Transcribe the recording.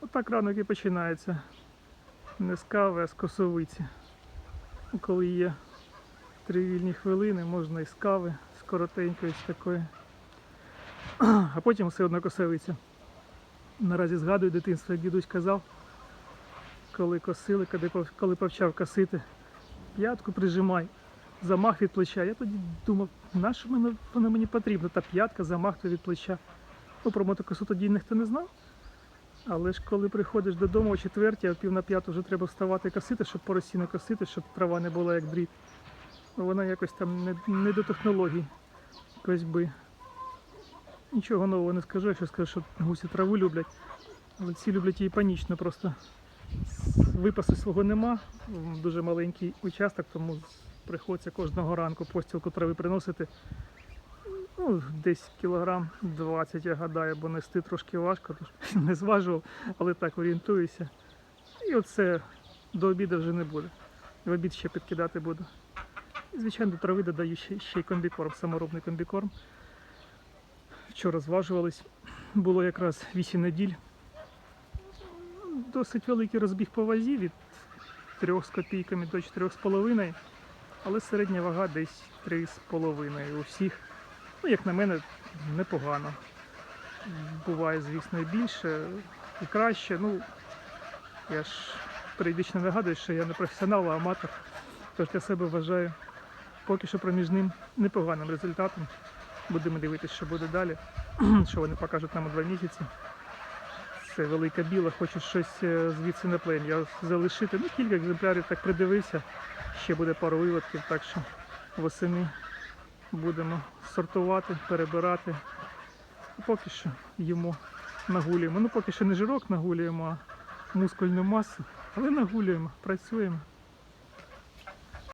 Отак ранок і починається. Не з кави, а з косовиці. Коли є три вільні хвилини, можна і з кави, з коротенької, з такої. А потім все одно косовиця. Наразі згадую дитинство, як дідусь казав, коли косили, коли пов- коли почав косити, п'ятку прижимай, замах від плеча. Я тоді думав, на що воно мені потрібно? Та п'ятка, замах від плеча. Ну, про мотокосу тоді ніхто не знав. Але ж коли приходиш додому о четвертій, а пів на п'яту вже треба вставати косити, щоб по росі не косити, щоб трава не була як дріт. Ну, Вона якось там не, не до технологій косьби. Нічого нового не скажу, якщо скажу, що гусі траву люблять. Але ці люблять її панічно просто. Випасу свого нема, дуже маленький участок, тому приходиться кожного ранку постілку трави приносити. Ну, десь кілограм 20, я гадаю, бо нести трошки важко, не зважував, але так орієнтуюся. І оце до обіду вже не буде. В обід ще підкидати буду. І, звичайно, до трави додаю ще, ще й комбікорм, саморобний комбікорм. Вчора зважувались, було якраз 8 неділь. Досить великий розбіг по вазі від 3 з копійками до 4,5, але середня вага десь 3,5 у всіх. Ну, як на мене, непогано. Буває, звісно, і більше, і краще. Ну, я ж періодично нагадую, що я не професіонал, а аматор. Тож для себе вважаю поки що проміжним непоганим результатом. Будемо дивитися, що буде далі, що вони покажуть нам у два місяці. Це велика біла, хочу щось е, звідси на плен. Я залишити. Ну, кілька екземплярів так придивився. Ще буде пару виводків, так що восени будемо сортувати, перебирати. Поки що їмо, нагулюємо. Ну, поки що не жирок нагулюємо, а мускульну масу, але нагулюємо, працюємо.